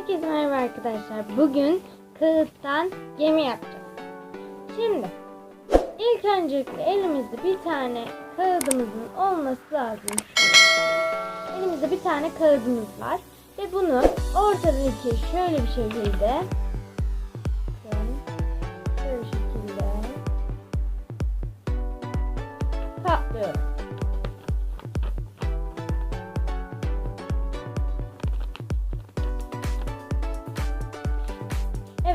Herkese merhaba arkadaşlar. Bugün kağıttan gemi yapacağız. Şimdi ilk öncelikle elimizde bir tane kağıdımızın olması lazım. Elimizde bir tane kağıdımız var ve bunu ortadan ikiye şöyle bir şekilde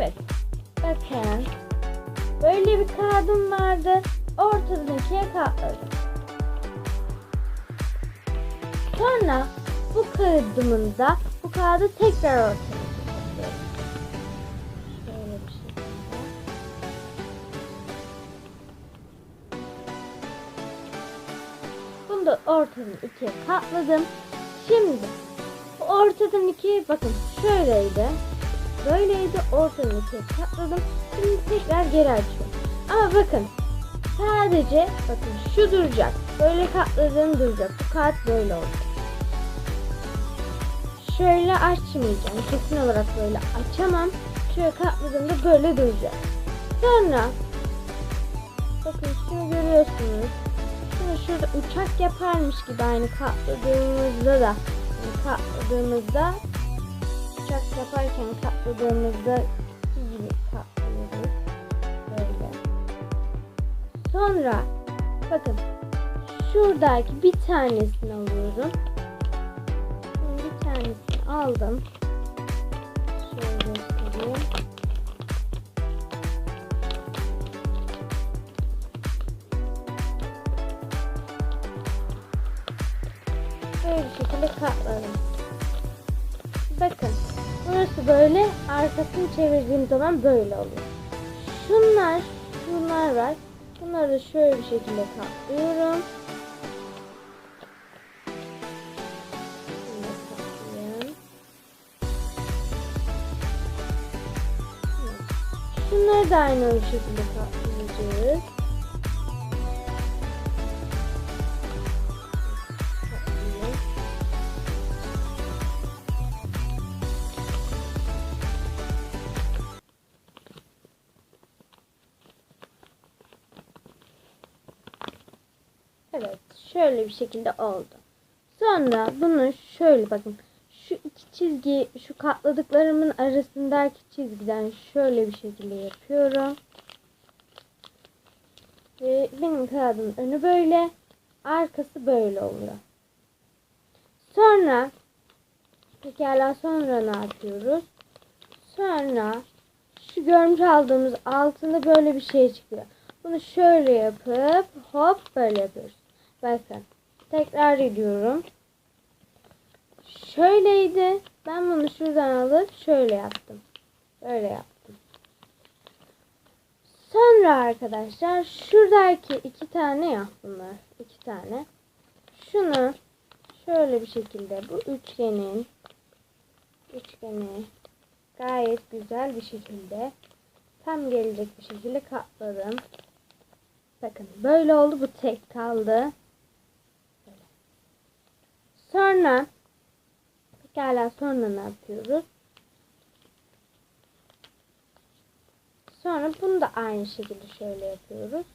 Evet. Bakın. Böyle bir kağıdım vardı. Ortadan ikiye katladım. Sonra bu kağıdımın da bu kağıdı tekrar ikiye katlıyorum. Şöyle bir da ortadan ikiye katladım. Şimdi ortadan ikiye bakın şöyleydi. Böyleydi ortadan ikiye katladım. Şimdi tekrar geri açıyorum. Ama bakın sadece bakın şu duracak. Böyle katladığım duracak. Bu kağıt böyle olacak. Şöyle açmayacağım. Kesin olarak böyle açamam. Şöyle katladığımda böyle duracak. Sonra bakın şunu görüyorsunuz. Şunu şurada uçak yaparmış gibi aynı katladığımızda da katladığımızda uçak yaparken katladığımızda gibi katlıyoruz. Böyle. Sonra bakın şuradaki bir tanesini alıyorum. Bir tanesini aldım. Şöyle göstereyim. Böyle şekilde katladım. Bakın burası böyle arkasını çevirdiğim zaman böyle oluyor. Şunlar şunlar var. Bunları da şöyle bir şekilde katlıyorum. Şunları da aynı şekilde katlayacağız. Evet, şöyle bir şekilde oldu. Sonra bunu şöyle bakın. Şu iki çizgi, şu katladıklarımın arasındaki çizgiden şöyle bir şekilde yapıyorum. Ve benim kağıdın önü böyle, arkası böyle oluyor. Sonra pekala sonra ne yapıyoruz? Sonra şu görmüş aldığımız altında böyle bir şey çıkıyor. Bunu şöyle yapıp hop böyle yapıyoruz. Bakın. Tekrar ediyorum. Şöyleydi. Ben bunu şuradan alıp şöyle yaptım. Böyle yaptım. Sonra arkadaşlar şuradaki iki tane ya bunlar. iki tane. Şunu şöyle bir şekilde bu üçgenin üçgeni gayet güzel bir şekilde tam gelecek bir şekilde katladım. Bakın böyle oldu bu tek kaldı. Sonra pekala sonra ne yapıyoruz? Sonra bunu da aynı şekilde şöyle yapıyoruz.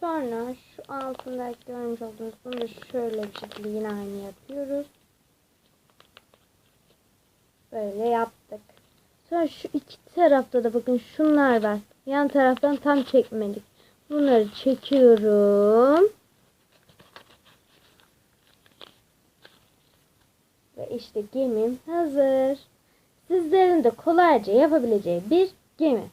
Sonra şu altındaki görmüş olduğunuz bunu da şöyle bir şekilde yine aynı yapıyoruz. Böyle yaptık. Sonra şu iki tarafta da bakın şunlar var. Yan taraftan tam çekmedik. Bunları çekiyorum. Ve işte gemim hazır. Sizlerin de kolayca yapabileceği bir gemi.